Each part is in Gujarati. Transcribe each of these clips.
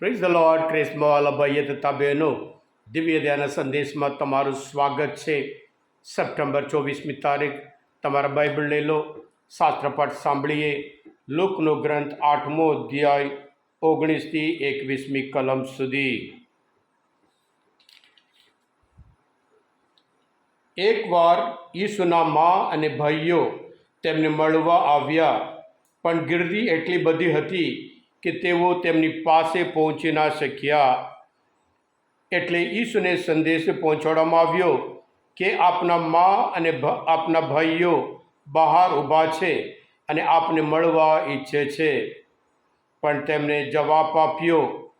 પ્રેઝ ધ લોર્ડ ક્રિસ્મોલ ભાઈએ તથા બહેનો દિવ્ય ધ્યાન સંદેશમાં તમારું સ્વાગત છે સપ્ટેમ્બર ચોવીસમી તારીખ તમારા બાઇબલ લઈ લો શાસ્ત્રપાઠ સાંભળીએ લોકનો ગ્રંથ આઠમો અધ્યાય ઓગણીસથી એકવીસમી કલમ સુધી એકવાર ઈસુના મા અને ભાઈઓ તેમને મળવા આવ્યા પણ ગીર્દી એટલી બધી હતી કે તેઓ તેમની પાસે પહોંચી ના શક્યા. એટલે ઈસુને સંદેશ પહોંચાડવામાં આવ્યો કે આપના મા અને આપના ભાઈઓ બહાર ઊભા છે અને આપને મળવા ઈચ્છે છે. પણ તેમને જવાબ આપ્યો,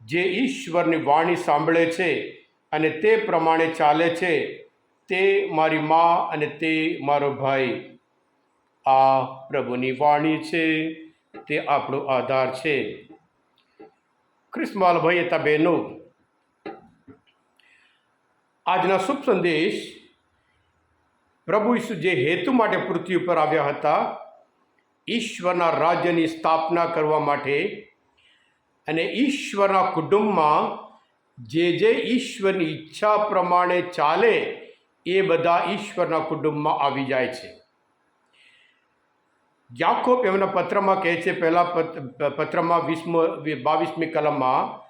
જે ઈશ્વરની વાણી સાંભળે છે અને તે પ્રમાણે ચાલે છે, તે મારી મા અને તે મારો ભાઈ. આ પ્રભુની વાણી છે. તે આપણો આધાર છે. ક્રિસ્માલભાઈ હતા બહેનો, આજના શુભ સંદેશ પ્રભુ ઈસુ જે હેતુ માટે પૃથ્વી ઉપર આવ્યા હતા, ઈશ્વરના રાજ્યની સ્થાપના કરવા માટે અને ઈશ્વરના કુટુંબમાં જે જે ઈશ્વરની ઈચ્છા પ્રમાણે ચાલે એ બધા ઈશ્વરના કુટુંબમાં આવી જાય છે. યાકોબ એમના પત્રમાં કહે છે, પહેલા પત- પત્રમાં વીસમો બાવીસમી કલમમાં,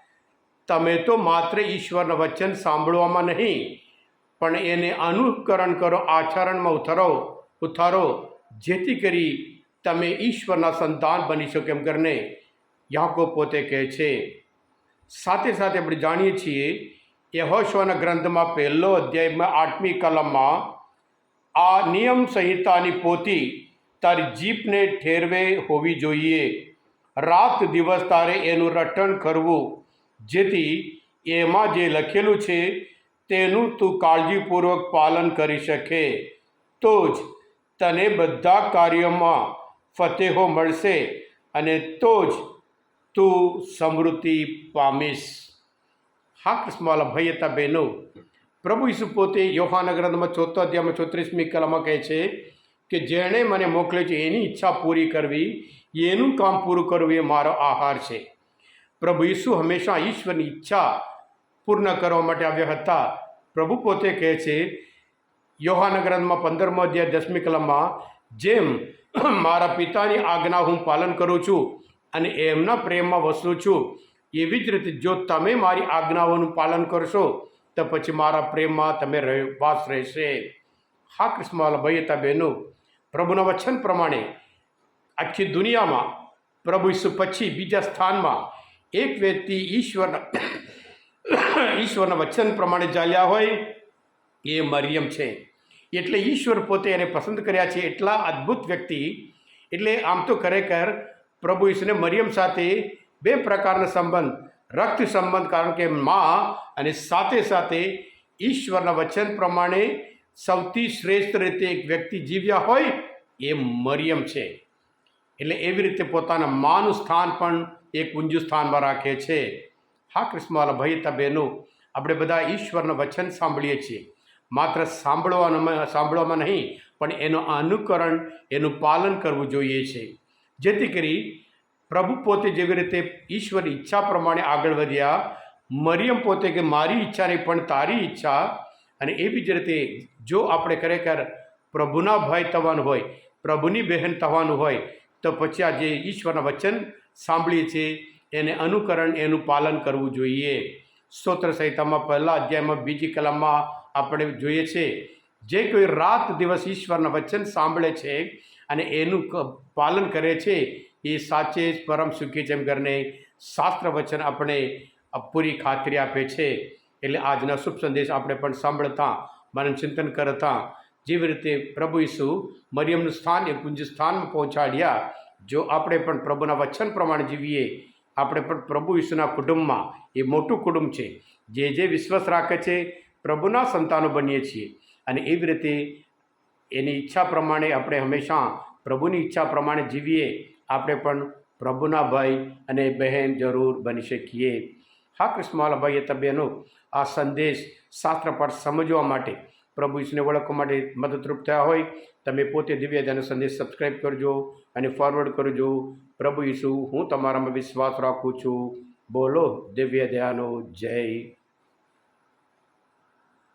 તમે તો માત્ર ઈશ્વરના વચન સાંભળવામાં નહીં, પણ એને અનુકરણ કરો, આચરણમાં ઉતારો ઉતારો, જેથી કરી તમે ઈશ્વરના સંતાન બની શકો. એમ કરીને યાકોબ પોતે કહે છે. સાથે સાથે આપણે જાણીએ છીએ યહોશવાના ગ્રંથમાં પહેલો અધ્યાયમાં આઠમી કલમમાં, આ નિયમ સંહિતાની પોથી તારી જીભને ઠેરવે હોવી જોઈએ. રાત દિવસ તારે એનું રટણ કરવું. જેથી એમાં જે લખેલું છે તેનું તું કાળજીપૂર્વક પાલન કરી શકે. તો જ તને બધા કાર્યોમાં ફતેહો મળશે અને તો જ તું સમૃદ્ધિ પામીશ. હા કૃષ્ણવાલા ભાઈ હતા બહેનો, પ્રભુ ઈસુ પોતે યોહાનગરમાં ચોથો અધ્યાયમાં ચોત્રીસમી કલામાં કહે છે કે જેણે મને મોકલ્યો છે, એની ઈચ્છા પૂરી કરવી, એનું કામ પૂરું કરવું એ મારો આહાર છે. પ્રભુ ઈસુ હંમેશા ઈશ્વરની ઈચ્છા પૂર્ણ કરવા માટે આવ્યા હતા. પ્રભુ પોતે કહે છે યોહાનગરમાં ગ્રંથમાં પંદરમો અધ્યાય, દસમી કલમમાં, જેમ મારા પિતાની આજ્ઞા હું પાલન કરું છું અને એમના પ્રેમમાં વસું છું, એવી જ રીતે જો તમે મારી આજ્ઞાઓનું પાલન કરશો, તો પછી મારા પ્રેમમાં તમે વાસ રહેશે. હા કૃષ્ણવાલા ભાઈ હતા બહેનો, પ્રભુના વચન પ્રમાણે આખી દુનિયામાં પ્રભુ ઈસુ પછી બીજા સ્થાનમાં એક વ્યક્તિ ઈશ્વરના ઈશ્વરના વચન પ્રમાણે ચાલ્યા હોય એ મરિયમ છે. એટલે ઈશ્વર પોતે એને પસંદ કર્યા છે. એટલા અદ્ભુત વ્યક્તિ. એટલે આમ તો ખરેખર પ્રભુ ઈશ્વરને મરિયમ સાથે બે પ્રકારના સંબંધ, રક્ત સંબંધ, કારણ કે મા અને સાથે સાથે ઈશ્વરના વચન પ્રમાણે સૌથી શ્રેષ્ઠ રીતે એક વ્યક્તિ જીવ્યા હોય એ મરિયમ છે. એટલે એવી રીતે પોતાના માનું સ્થાન પણ એક ઊંચું સ્થાનમાં રાખે છે. હા કૃષ્ણવાલા ભાઈ, તા આપણે બધા ઈશ્વરનું વચન સાંભળીએ છીએ. માત્ર સાંભળવાનું સાંભળવામાં નહીં, પણ એનું અનુકરણ, એનું પાલન કરવું જોઈએ છે. જેથી કરી પ્રભુ પોતે જેવી રીતે ઈશ્વરની ઈચ્છા પ્રમાણે આગળ વધ્યા, મરિયમ પોતે કે મારી ઈચ્છા નહીં પણ તારી ઈચ્છા અને એવી જ રીતે જો આપણે ખરેખર પ્રભુના ભાઈ થવાનું હોય, પ્રભુની બહેન થવાનું હોય, તો પછી આ જે ઈશ્વરના વચન સાંભળીએ છીએ, એને અનુકરણ, એનું પાલન કરવું જોઈએ. સ્તોત્ર સંહિતામાં પહેલા અધ્યાયમાં બીજી કલમમાં આપણે જોઈએ છે, જે કોઈ રાત દિવસ ઈશ્વરના વચન સાંભળે છે અને એનું પાલન કરે છે, એ સાચે જ પરમ સુખી જેમ કરીને શાસ્ત્ર વચન આપણે પૂરી ખાતરી આપે છે. એટલે આજના શુભ સંદેશ આપણે પણ સાંભળતા મનન ચિંતન કરતા, જેવી રીતે પ્રભુ ઈસુ મરિયમનું સ્થાન, એ પુંજ સ્થાનમાં પહોંચાડ્યા. જો આપણે પણ પ્રભુના વચન પ્રમાણે જીવીએ, આપણે પણ પ્રભુ ઈસુના કુટુંબમાં, એ મોટું કુટુંબ છે, જે જે વિશ્વાસ રાખે છે, પ્રભુના સંતાનો બનીએ છીએ. અને એવી રીતે એની ઈચ્છા પ્રમાણે આપણે હંમેશા પ્રભુની ઈચ્છા પ્રમાણે જીવીએ, આપણે પણ પ્રભુના ભાઈ અને બહેન જરૂર બની શકીએ. હા કૃષ્ણવાલા ભાઈ એ બહેનો આ સંદેશ શાસ્ત્ર પર સમજવા માટે પ્રભુ ઈશ્વરને ઓળખવા માટે મદદરૂપ થયા હોય, તમે પોતે દિવ્ય ધ્યાન સંદેશ સબસ્ક્રાઈબ કરજો અને ફોરવર્ડ કરજો. પ્રભુ ઈસુ, હું તમારામાં વિશ્વાસ રાખું છું. બોલો દિવ્ય ધ્યાનો, જય